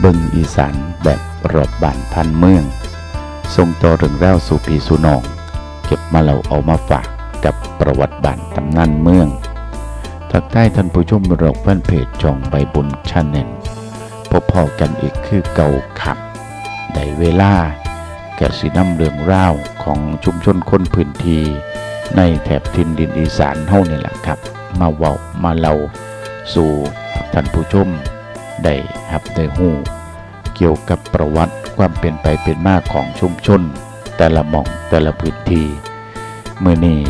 เบิงอีสานแบบรอบบ้านพันเมืองส่งต่อเรื่องราวสู่พีสู่น้อง เก็บมาเราเอามาฝากกับประวัติบ้านตำนานเมืองทักทายท่านผู้ชมรอกแฟนเพจช่องใบบุญชาแนลพบพอกันอีกคือเก่าขับได้เวลาแกะสีน้ำเรืองราวของชุมชนคนพื้นที่ในแถบทินดินอีสานเท่านี่แหละครับ มาเว้ามาเล่าสู่ท่านผู้ชม ได้หับได้หูเกี่ยวกับประวัติความเป็นไปเป็นมาของชุมชน แต่ละหม่องแต่ละพื้นที่เมื่อนี้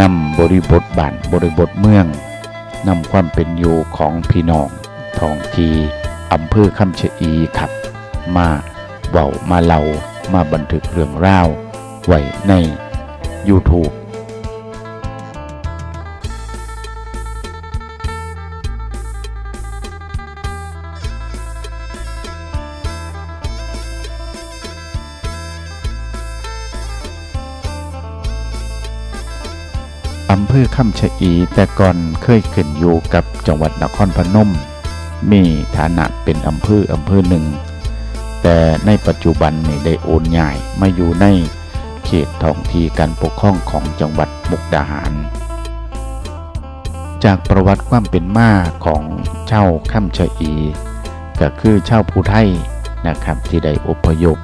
นำบริบทบ้านบริบทเมืองนำความเป็นอยู่ของพี่น้องท้องทีอำเภอคำชอีครับ มาเว้ามาเล่ามาบันทึกเรื่องราวไว้ใน YouTube ภอคำชะอีแต่ก่อนเคยขึ้นอยู่กับจังหวัดนครพนม มีฐานะเป็นอำเภออำเภอหนึ่ง แต่ในปัจจุบันนี่ได้โอนย้ายมาอยู่ในเขตท้องที่การปกครองของจังหวัดมุกดาหาร จากประวัติความเป็นมาของเช่าข้ามชะอี ก็คือเช่าผู้ไทยนะครับที่ได้อพยพ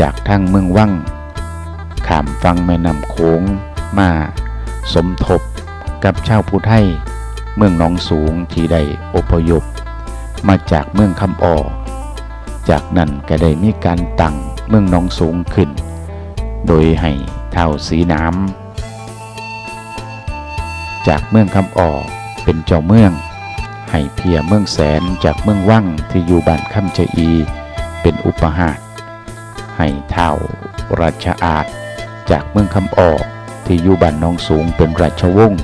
จากทางเมืองวังขามฟังแม่น้ำโขงมา สมทบกับชาวผู้ไทย เมืองหนองสูงที่ได้อพยพ มาจากเมืองคำออจากนั้นก็ได้มีการตั้งเมืองหนองสูงขึ้น โดยให้เท่าสีน้ำจากเมืองคำออเป็นเจ้าเมือง ให้เพียเมืองแสนจากเมืองวังที่อยู่บ้านคำชะอีเป็นอุปหาตให้เท่าราชอาณจากเมืองคำออ ที่อยู่บ้านหนองสูงเป็นราชวงศ์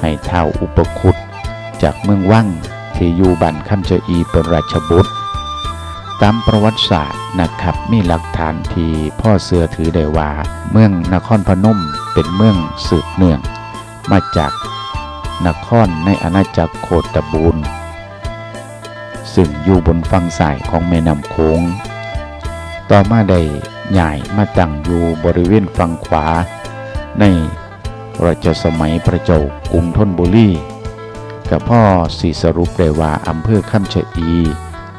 ให้เท่าอุปคุตจากเมืองวังที่อยู่บ้านคำชะอีเป็นราชบุตร ตามประวัติศาสตร์นะครับมีหลักฐานที่พ่อเสือถือได้ว่า เมืองนครพนมเป็นเมืองสืบเนื่อง มาจากนครในอาณาจักรโคตบูรณ์ซึ่งอยู่บนฝั่งซ้ายของแม่น้ำโขงต่อมาได้ใหญ่มาตั้งอยู่บริเวณฝั่งขวา ในรัชสมัยพระเจ้ากรุงธนบุรีกับพ่อสีสรุปได้ว่าอำเภอคำชะอี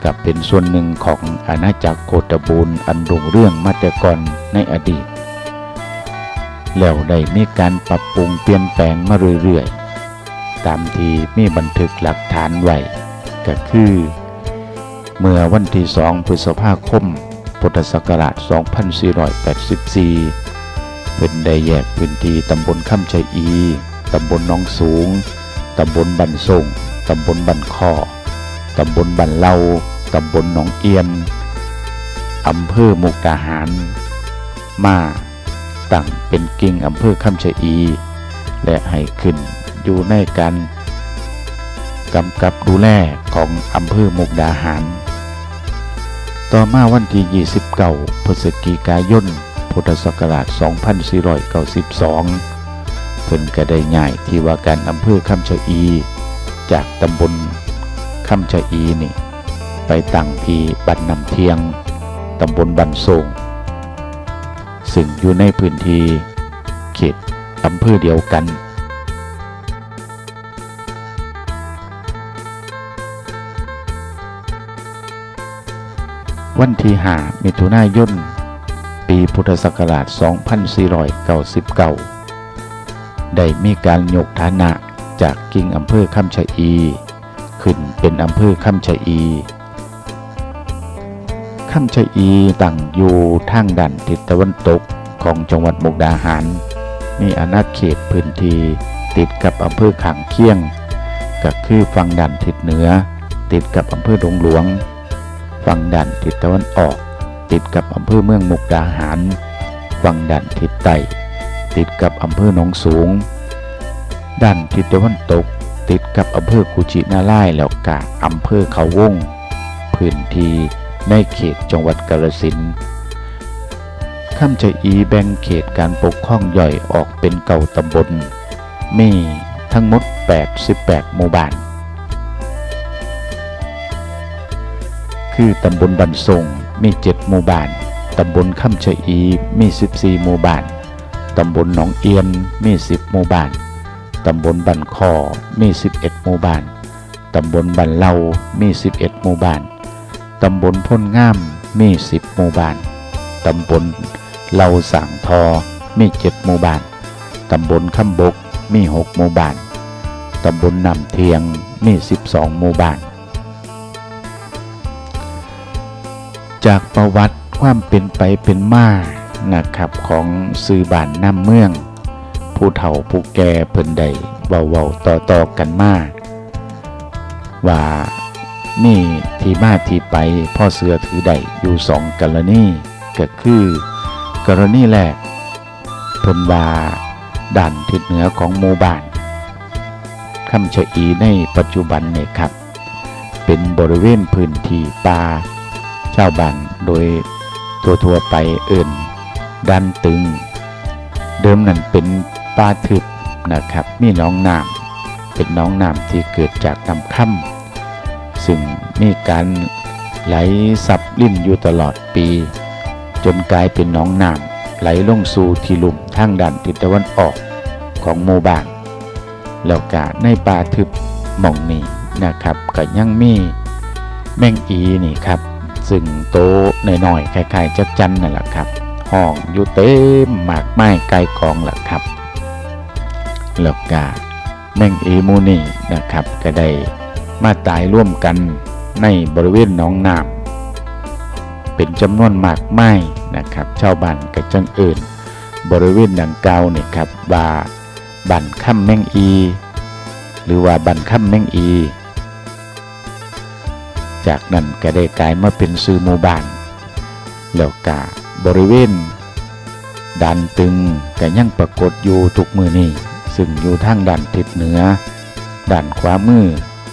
กับเป็นส่วนหนึ่งของอาณาจักรโคตบูรณ์อันรุ่งเรื่องมาแต่ก่อนในอดีต แล้วได้มีการปรับปรุงเปลี่ยนแปลงมาเรื่อยๆ ตามที่มีบันทึกหลักฐานไว้ก็คือ เมื่อวันที่ 2 พฤษภาคม พุทธศักราช 2484 เป็นได้แยกพื้นที่ตำบลคำชัยอี ตำบลน้องสูง ตำบลบันส่ง ตำบลบันคอตำบลบันเล่า ตำบลหนองเอียน อำเภอมุกดาหาร มาตั้งเป็นกิ่งอำเภอคำชะอี และให้ขึ้นอยู่ในการกำกับดูแลของอำเภอมุกดาหาร ต่อมาวันที่ 29 พฤศจิกายน พุทธศักราช 2492 เพิ่นก็ได้ย้ายที่ว่าการอำเภอคำชะอี จากตำบลคำชะอีนี่ ไปตั้งที่บันนำเทียง ตำบลบันโศงซึ่งอยู่ในพื้นที่เขตอำเภอเดียวกันวันที่5มิถุนายน ปีพุทธศักราช 2499 ได้มีการยกฐานะจากกิ่งอำเภอคำชะอี ขึ้นเป็นอำเภอคำชะอีคำชะอีตั้งอยู่ทางด้านทิศตะวันตกของจังหวัดมุกดาหาร มีอาณาเขตพื้นที่ติดกับอำเภอขางเคียงก็คือฝั่งด้านทิศเหนือ ติดกับอำเภอดงหลวง ฝั่งด้านทิศตะวันออก ติดกับอำเภอเมืองมุกดาหาร ฝั่งด้านทิศใต้ติดกับอำเภอหนองสูง ด้านทิศตะวันตก ติดกับอำเภอกุชินาล่ายแล้วกะอำเภอเขาวง พื้นที่ในเขตจังหวัดกาฬสินธุ์คำชะอีแบ่งเขตการปกครองย่อยออกเป็นเก่าตำบล มีทั้งหมด 88 หมู่บ้าน คือตำบลบันทรงมี 7 หมู่บ้าน ตำบลคำชะอีมี 14 หมู่บ้าน ตำบลหนองเอียนมี 10 หมู่บ้าน ตำบลบันคอมี 11 หมู่บ้าน ตำบลบันเลามี 11 หมู่บ้าน ตำบลพ้นง่ามมี 10 หมู่บ้าน ตำบลเลาสางทอมี 7 หมู่บ้าน ตำบลคำบกมี 6 หมู่บ้าน ตำบลนำเทียงมี 12 หมู่บ้าน จากประวัติความเป็นไปเป็นมานะครับของสื่อบ้านน้ำเมือง ผู้เฒ่าผู้แก่เพิ่นได้เว้าๆต่อๆกันมาว่านี่ที่มาที่ไปพ่อเสือถือได้อยู่สองกรณีก็คือกรณีแรกเพิ่นว่าด้านทิศเหนือของหมู่บ้านคำชะอีในปัจจุบันเนี่ยครับ เป็นบริเวณพื้นที่ป่า ชาวบ้านโดยทั่วๆไปเอิ่นดันตึง เดิมนั้นเป็นป่าทึบนะครับ มีหน้องน้ำเป็นหน้องน้ำที่เกิดจากน้ำค่ำซึ่งมีการไหลซับลิ่นอยู่ตลอดปี จนกลายเป็นหน้องน้ำไหลลงสู่ที่ลุ่มทางด้านทิศตะวันออกของหมู่บ้านแล้วก็ในป่าทึบหม่องนี้นะครับก็ยังมีแมงอีนี่ครับ ซึ่งโตหน่อยๆคล้ายๆจักจันนั่นแหละครับห้องอยู่เต็มหมากไม้ไกลกองแหละครับแล้วก็แมงอีมูนี่นะครับ ก็ได้มาตายร่วมกันในบริเวณหนองน้ำเป็นจำนวนมากไม้นะครับชาวบ้านก็จังเอิญบริเวณดังกล่าวนี่ครับว่าบันค่ำแมงอี หรือว่าบันค่ำแมงอี จากนั้นก็ได้กลายมาเป็นซื้อหมู่บ้าน แล้วก็บริเวณด่านตึงก็ยังปรากฏอยู่ทุกมือนี้ ซึ่งอยู่ทางด้านทิศเหนือด้านขวามือ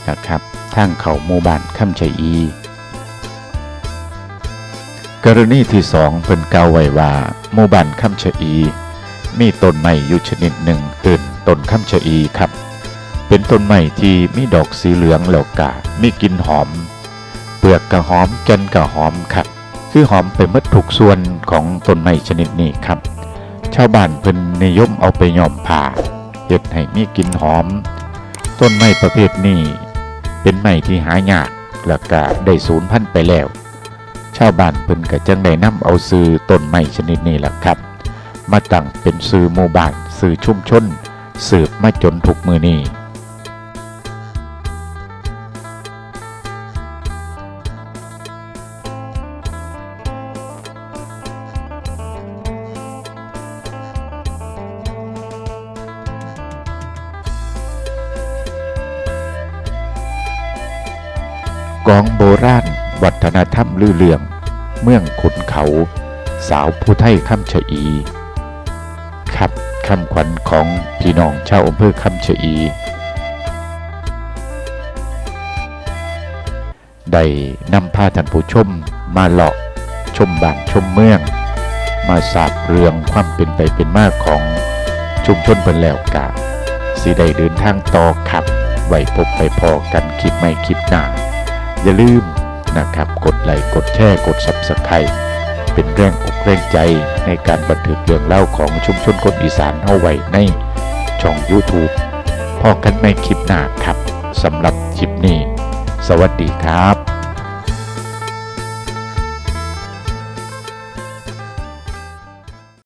นะครับทางเขาหมู่บ้านคำชัยอี กรณีที่สองเป็นกาวไว้ว่าหมู่บ้านคำชะอี มีต้นไม้อยู่ชนิดหนึ่งเอิ้นต้นคำชะอีครับ เป็นต้นไม้ที่มีดอกสีเหลืองแล้วกามีกลิ่นหอม เปลือกกระหอมแกนกระหอมครับ คือหอมไปหมดทุกส่วนของต้นไม้ชนิดนี้ครับ ชาวบ้านเพิ่นนิยมเอาไปย้อมผ้าเฮ็ดให้มีกลิ่นหอม ต้นไม้ประเภทนี้ เป็นไม้ที่หายากแล้วก็ได้สูญพันธุ์ไปแล้ว ชาวบ้านเพิ่นก็จังได้นำเอาซื้อต้นไม้ชนิดนี้แหละครับ มาตั้งเป็นซื้อหมู่บ้านซื้อชุมชนสืบมาจนทุกมือนี้ กองโบราณ วัฒนธรรมลือเลือง เมืองขุนเขา สาวผู้ไทยคำชะอี ครับคำขวัญของพี่น้องชาวอำเภอคำชะอี ได้นำพาท่านผู้ชมมาเลาะชมบ้านชมเมือง มาทราบเรื่องความเป็นไปเป็นมาของชุมชนเพิ่นแล้วกาสิได้เดินทางต่อขับไว้พบไปพอกันคลิปไม่คลิปหน้า อย่าลืมนะครับกดไลค์กดแชร์กดซับสไครต์เป็นแรงอกแรงใจในการบันทึกเรื่องเล่าของชุมชนคนอีสานเอาไว้ในช่อง YouTube พอกันในคลิปหน้าครับสำหรับคลิปนี้ สวัสดีครับ